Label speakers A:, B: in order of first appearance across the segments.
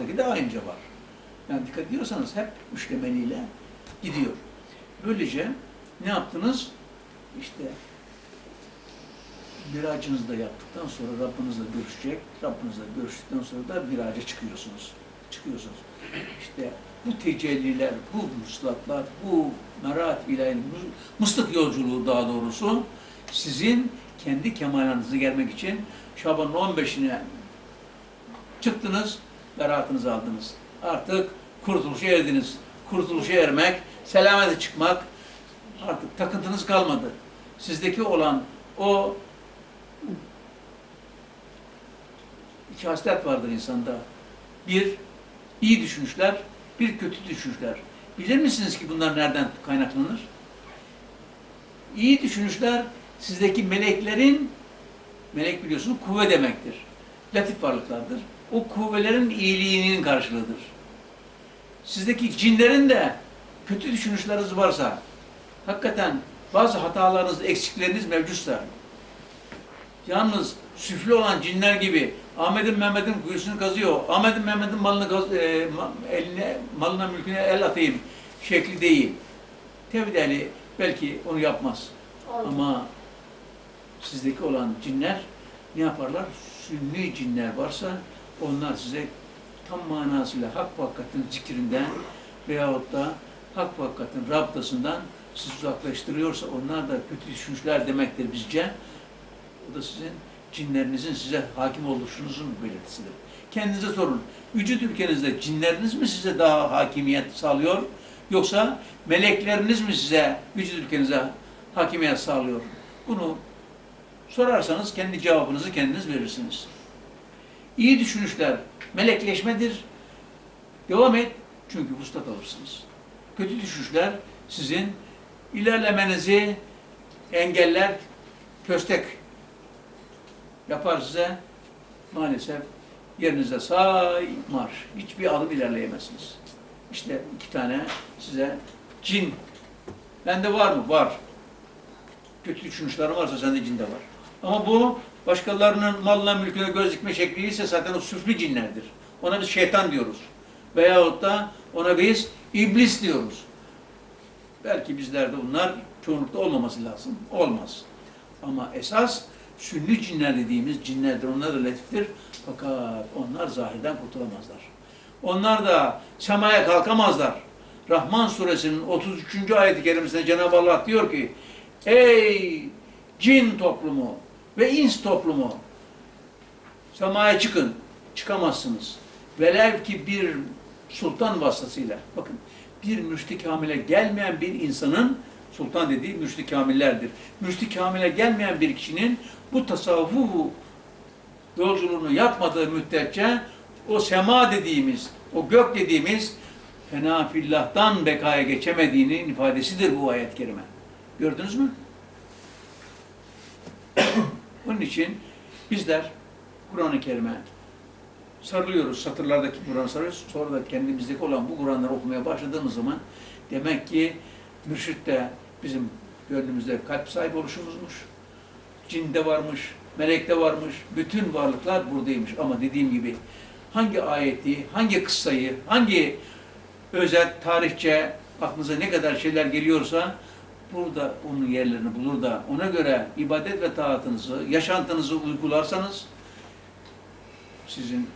A: alttaki de aynıca var. Yani dikkat ediyorsanız hep üçlemeliyle gidiyor. Böylece ne yaptınız? İşte miracınızı da yaptıktan sonra Rabbinizle görüşecek. Rabbinizle görüştükten sonra da miraca çıkıyorsunuz. Çıkıyorsunuz. İşte bu tecelliler, bu muslatlar, bu merat ilahi, mıslık yolculuğu daha doğrusu sizin kendi kemalarınızı gelmek için Şaban'ın 15'ine çıktınız, beratınızı aldınız. Artık kurtuluşa erdiniz. Kurtuluşa ermek, selamete çıkmak, artık takıntınız kalmadı. Sizdeki olan o iki haslet vardır insanda. Bir, iyi düşünüşler, bir kötü düşünüşler. Bilir misiniz ki bunlar nereden kaynaklanır? İyi düşünüşler sizdeki meleklerin, melek biliyorsunuz kuvve demektir. Latif varlıklardır. O kuvvelerin iyiliğinin karşılığıdır. Sizdeki cinlerin de kötü düşünüşleriniz varsa, hakikaten bazı hatalarınız, eksikleriniz mevcutsa, yalnız süflü olan cinler gibi Ahmet'in Mehmet'in kuyusunu kazıyor, Ahmet'in Mehmet'in malını kaz, e, eline, malına mülküne el atayım şekli değil. Tevhid ehli belki onu yapmaz. Ama sizdeki olan cinler ne yaparlar? Sünni cinler varsa onlar size tam manasıyla hak ve hakikatin zikrinden veyahut da hak ve hakikatin rabıtasından sizi uzaklaştırıyorsa onlar da kötü düşünüşler demektir bizce. O da sizin cinlerinizin size hakim oluşunuzun belirtisidir. Kendinize sorun. Vücut ülkenizde cinleriniz mi size daha hakimiyet sağlıyor? Yoksa melekleriniz mi size vücut ülkenize hakimiyet sağlıyor? Bunu sorarsanız kendi cevabınızı kendiniz verirsiniz. İyi düşünüşler melekleşmedir. Devam et çünkü vuslat alırsınız. Kötü düşünüşler sizin ilerlemenizi engeller, köstek yapar size maalesef yerinize say marş. Hiçbir adım ilerleyemezsiniz. İşte iki tane size cin. Bende var mı? Var. Kötü düşünüşlerin varsa sende cin de var. Ama bu başkalarının malına mülküne göz dikme şekli ise zaten o süflü cinlerdir. Ona biz şeytan diyoruz. Veyahut da ona biz iblis diyoruz. Belki bizlerde bunlar çoğunlukta olmaması lazım. Olmaz. Ama esas sünni cinler dediğimiz cinlerdir. Onlar da latiftir. Fakat onlar zahirden kurtulamazlar. Onlar da semaya kalkamazlar. Rahman suresinin 33. ayet-i kerimesinde Cenab-ı Allah diyor ki Ey cin toplumu ve ins toplumu semaya çıkın. Çıkamazsınız. Velev ki bir sultan vasıtasıyla bakın bir müşti kamile gelmeyen bir insanın sultan dediği müşti kamillerdir. Müşti kamile gelmeyen bir kişinin bu tasavvufu yolculuğunu yapmadığı müddetçe o sema dediğimiz, o gök dediğimiz fena fillah'tan bekaya geçemediğinin ifadesidir bu ayet-i kerime. Gördünüz mü? Onun için bizler Kur'an-ı Kerim'e sarılıyoruz, satırlardaki Kur'an'ı sarıyoruz. Sonra da kendimizdeki olan bu Kur'an'ları okumaya başladığımız zaman demek ki mürşit de bizim gönlümüzde kalp sahibi oluşumuzmuş. Cinde varmış, melekte varmış, bütün varlıklar buradaymış. Ama dediğim gibi hangi ayeti, hangi kıssayı, hangi özet, tarihçe aklınıza ne kadar şeyler geliyorsa burada onun yerlerini bulur da ona göre ibadet ve taatınızı, yaşantınızı uygularsanız sizin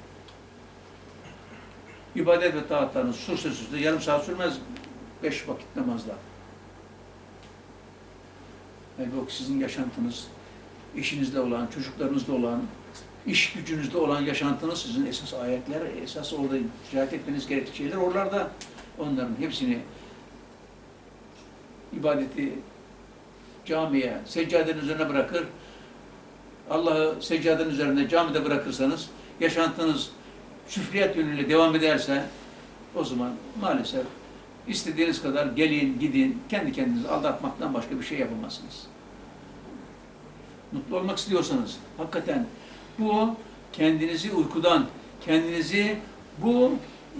A: ibadet ve taatlarınız sürse sürse yarım saat sürmez beş vakit namazda. Halbuki sizin yaşantınız, eşinizde olan, çocuklarınızda olan, iş gücünüzde olan yaşantınız sizin esas ayetler, esas orada riayet etmeniz gerekli şeyler oralarda. Onların hepsini ibadeti camiye, seccadenin üzerine bırakır. Allah'ı seccadenin üzerinde camide bırakırsanız, yaşantınız süfriyat yönüyle devam ederse o zaman maalesef istediğiniz kadar gelin, gidin, kendi kendinizi aldatmaktan başka bir şey yapamazsınız. Mutlu olmak istiyorsanız hakikaten bu kendinizi uykudan, kendinizi bu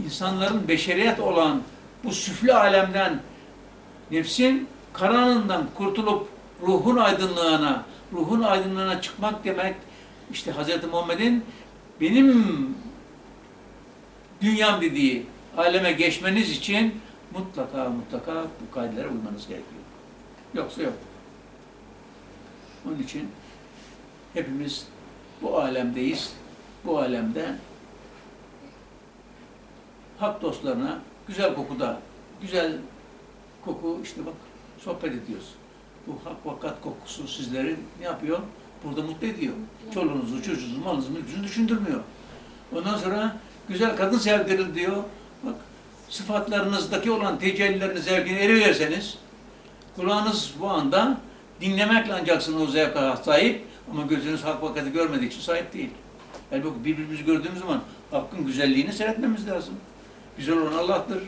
A: insanların beşeriyet olan bu süflü alemden, nefsin karanlığından kurtulup ruhun aydınlığına, ruhun aydınlığına çıkmak demek işte Hz. Muhammed'in benim dünyam dediği aleme geçmeniz için mutlaka mutlaka bu kaidelere uymanız gerekiyor. Yoksa yok. Onun için hepimiz bu alemdeyiz. Bu alemde hak dostlarına güzel kokuda, güzel koku işte bak sohbet ediyoruz. Bu hak vakat kokusu sizleri ne yapıyor? Burada mutlu ediyor. Çoluğunuzu, çocuğunuzu, malınızı, mülkünüzü düşündürmüyor. Ondan sonra güzel kadın sevdirir diyor. Bak sıfatlarınızdaki olan tecellilerini, zevkini eriverseniz kulağınız bu anda dinlemekle ancaksınız o zevka sahip ama gözünüz hak vakati görmediği için sahip değil. Halbuki birbirimizi gördüğümüz zaman hakkın güzelliğini seyretmemiz lazım. Güzel olan Allah'tır.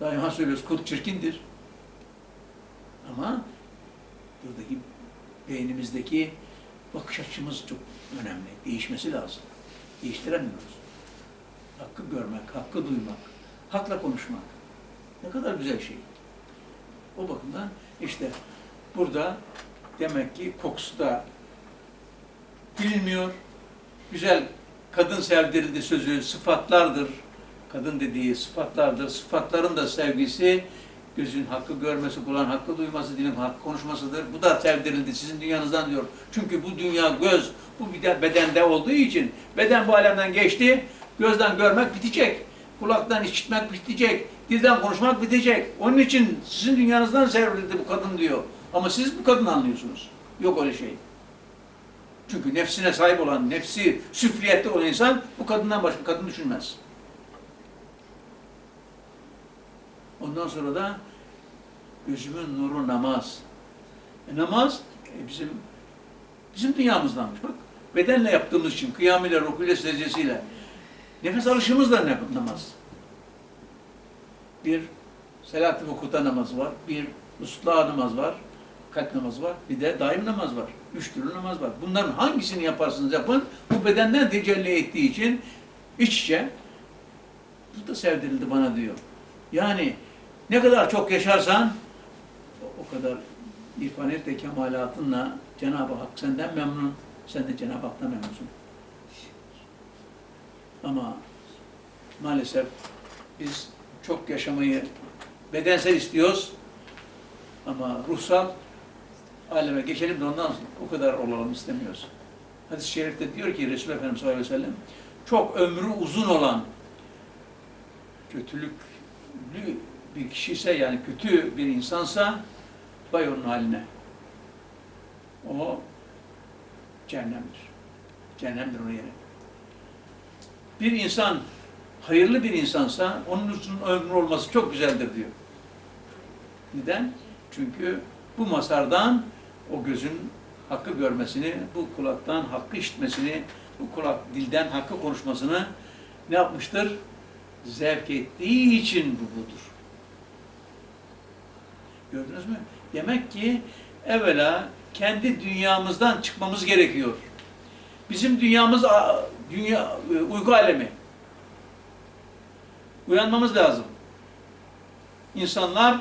A: Daima söylüyoruz, kul çirkindir. Ama buradaki beynimizdeki bakış açımız çok önemli. Değişmesi lazım. Değiştiremiyoruz. Hakkı görmek, hakkı duymak, hakla konuşmak. Ne kadar güzel şey. O bakımdan işte burada demek ki kokusu da bilinmiyor. Güzel kadın sevdirildi sözü sıfatlardır. Kadın dediği sıfatlardır. Sıfatların da sevgisi gözün hakkı görmesi, kulağın hakkı duyması, dilin hakkı konuşmasıdır. Bu da sevdirildi sizin dünyanızdan diyor. Çünkü bu dünya göz, bu bir de bedende olduğu için beden bu alemden geçti. Gözden görmek bitecek. Kulaktan işitmek bitecek. Dilden konuşmak bitecek. Onun için sizin dünyanızdan sevdirildi bu kadın diyor. Ama siz bu kadını anlıyorsunuz. Yok öyle şey. Çünkü nefsine sahip olan, nefsi süfliyette olan insan bu kadından başka kadın düşünmez. Ondan sonra da gözümün nuru namaz. E, namaz e, bizim bizim dünyamızdanmış. Bak bedenle yaptığımız için kıyamıyla, rukuyla, secdesiyle nefes alışımızla ne, namaz. Bir selat-ı vukuta namazı var, bir usla namaz var, kalp namazı var, bir de daim namaz var. Üç türlü namaz var. Bunların hangisini yaparsınız yapın, bu bedenden tecelli ettiği için iç içe bu da sevdirildi bana diyor. Yani ne kadar çok yaşarsan o kadar irfanet ve kemalatınla Cenab-ı Hak senden memnun, sen de Cenab-ı Hak'tan memnunsun. Ama maalesef biz çok yaşamayı bedensel istiyoruz ama ruhsal aleme geçelim de ondan o kadar olalım istemiyoruz. Hadis-i şerifte diyor ki Resulü Efendimiz sallallahu aleyhi ve sellem çok ömrü uzun olan kötülüklü bir kişi ise yani kötü bir insansa vay onun haline. O cehennemdir. Cehennemdir onun yeri. Bir insan hayırlı bir insansa onun uzun ömrü olması çok güzeldir diyor. Neden? Çünkü bu masardan o gözün hakkı görmesini, bu kulaktan hakkı işitmesini, bu kulak dilden hakkı konuşmasını ne yapmıştır? Zevk ettiği için bu budur. Gördünüz mü? Demek ki evvela kendi dünyamızdan çıkmamız gerekiyor. Bizim dünyamız dünya e, uyku alemi. Uyanmamız lazım. İnsanlar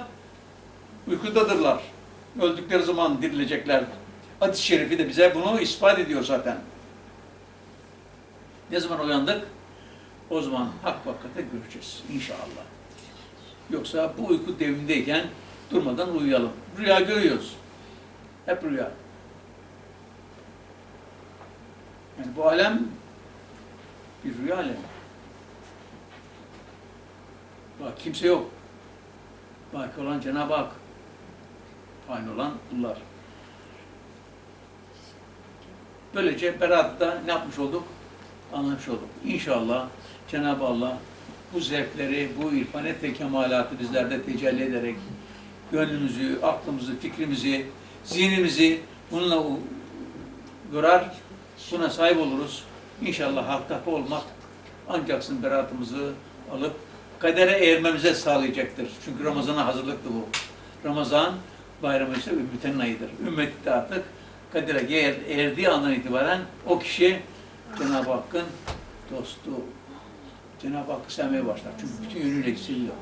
A: uykudadırlar. Öldükleri zaman dirilecekler. Hadis-i şerifi de bize bunu ispat ediyor zaten. Ne zaman uyandık? O zaman hak vakate göreceğiz inşallah. Yoksa bu uyku devindeyken durmadan uyuyalım. Rüya görüyoruz. Hep rüya. Yani bu alem bir rüya alemi. Bak kimse yok. Baki olan Cenab-ı Hak. Aynı olan bunlar. Böylece beratta ne yapmış olduk? Anlamış olduk. İnşallah Cenab-ı Allah bu zevkleri, bu irfanet ve kemalatı bizlerde tecelli ederek gönlümüzü, aklımızı, fikrimizi, zihnimizi bununla yorar, buna sahip oluruz. İnşallah hakta olmak ancaksın beratımızı alıp kadere eğirmemize sağlayacaktır. Çünkü Ramazan'a hazırlıktı bu. Ramazan bayramı ise ümmetin ayıdır. Ümmet de artık kadere erdiği andan itibaren o kişi Cenab-ı Hakk'ın dostu. Cenab-ı Hakk'ı sevmeye başlar. Çünkü bütün yönüyle seviyor.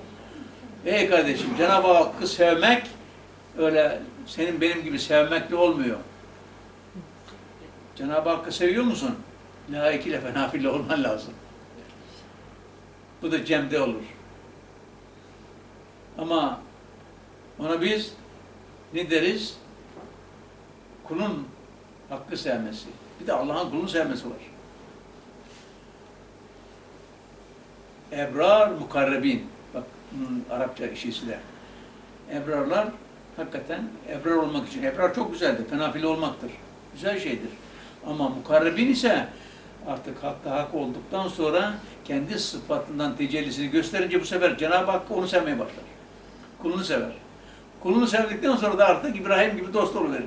A: Ey kardeşim Cenab-ı Hakk'ı sevmek öyle senin benim gibi sevmekle olmuyor. Cenab-ı Hakk'ı seviyor musun? La iki lefe nafile olman lazım. Bu da cemde olur. Ama ona biz ne deriz? Kulun hakkı sevmesi. Bir de Allah'ın kulunu sevmesi var. Ebrar mukarrebin. Arapça işisi de. Ebrarlar hakikaten ebrar olmak için. Ebrar çok güzeldir. Fenafili olmaktır. Güzel şeydir. Ama mukarrebin ise artık hakka hak olduktan sonra kendi sıfatından tecellisini gösterince bu sefer Cenab-ı Hakk'ı onu sevmeye başlar. Kulunu sever. Kulunu sevdikten sonra da artık İbrahim gibi dost verir.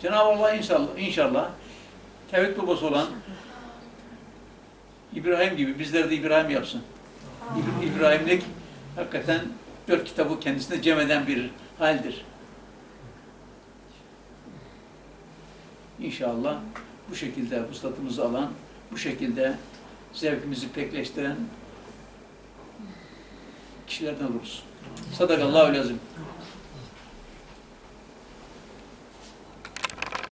A: Cenab-ı Allah inşallah, inşallah tevhid babası olan İbrahim gibi bizleri de İbrahim yapsın. İb- İbrahimlik hakikaten dört kitabı kendisine cem eden bir haldir. İnşallah bu şekilde vuslatımızı alan, bu şekilde zevkimizi pekleştiren kişilerden oluruz. Sadakallahu lazım.